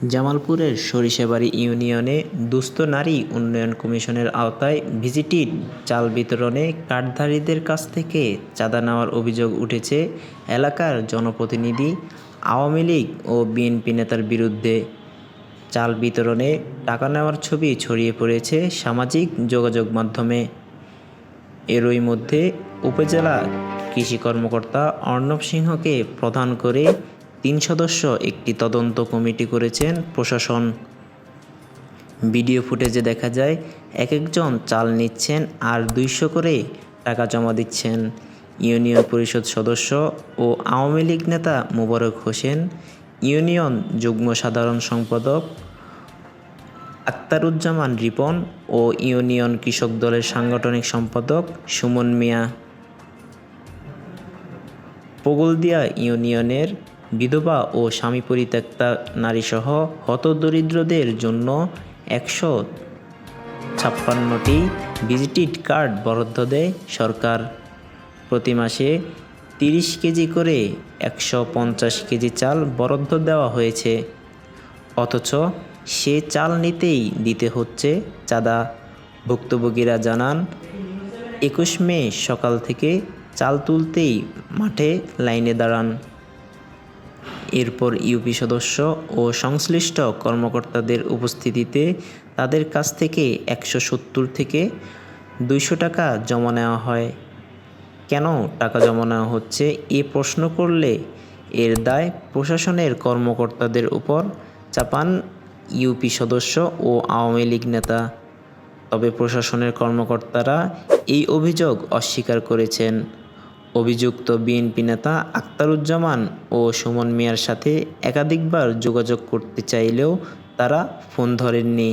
জামালপুরের সরিষাবাড়ি ইউনিয়নে দুস্থ নারী উন্নয়ন কমিশনের আওতায় ভিজিটিড চাল বিতরণে কার্ডধারীদের কাছ থেকে চাঁদা নেওয়ার অভিযোগ উঠেছে এলাকার জনপ্রতিনিধি, আওয়ামী লীগ ও বিএনপি নেতার বিরুদ্ধে। চাল বিতরণে টাকা নেওয়ার ছবি ছড়িয়ে পড়েছে সামাজিক যোগাযোগ মাধ্যমে। এরই মধ্যে উপজেলা কৃষি কর্মকর্তা অর্ণব সিংহকে প্রধান করে তিন সদস্য একটি তদন্ত কমিটি করেছেন প্রশাসন। ভিডিও ফুটেজে দেখা যায়, এক একজন চাল নিচ্ছেন আর দুইশো করে টাকা জমা দিচ্ছেন। ইউনিয়ন পরিষদ সদস্য ও আওয়ামী লীগ নেতা মোবারক হোসেন, ইউনিয়ন যুগ্ম সাধারণ সম্পাদক আক্তারুজ্জামান রিপন ও ইউনিয়ন কৃষক দলের সাংগঠনিক সম্পাদক সুমন মিয়া। পগলদিয়া ইউনিয়নের বিধবা ও স্বামী পরিত্যক্তা নারীসহ হতদরিদ্রদের জন্য একশো ছাপ্পান্নটি ভিজিটিড কার্ড বরাদ্দ দেয় সরকার। প্রতি মাসে তিরিশ কেজি করে একশো পঞ্চাশ কেজি চাল বরাদ্দ দেওয়া হয়েছে। অথচ সে চাল নিতেই দিতে হচ্ছে চাঁদা। ভুক্তভোগীরা জানান, একুশ মে সকাল থেকে চাল তুলতেই মাঠে লাইনে দাঁড়ান। এরপর ইউপি সদস্য ও সংশ্লিষ্ট কর্মকর্তাদের উপস্থিতিতে তাদের কাছ থেকে একশো সত্তর থেকে দুইশো টাকা জমা নেওয়া হয়। কেন টাকা জমা নেওয়া হচ্ছে এ প্রশ্ন করলে এর দায় প্রশাসনের কর্মকর্তাদের উপর, চাপান ইউপি সদস্য ও আওয়ামী লীগ নেতা। তবে প্রশাসনের কর্মকর্তারা এই অভিযোগ অস্বীকার করেছেন। অভিযুক্ত বিএনপি নেতা আক্তারুজ্জামান ও সুমন মিয়ার সাথে একাধিকবার যোগাযোগ করতে চাইলেও তারা ফোন ধরেননি।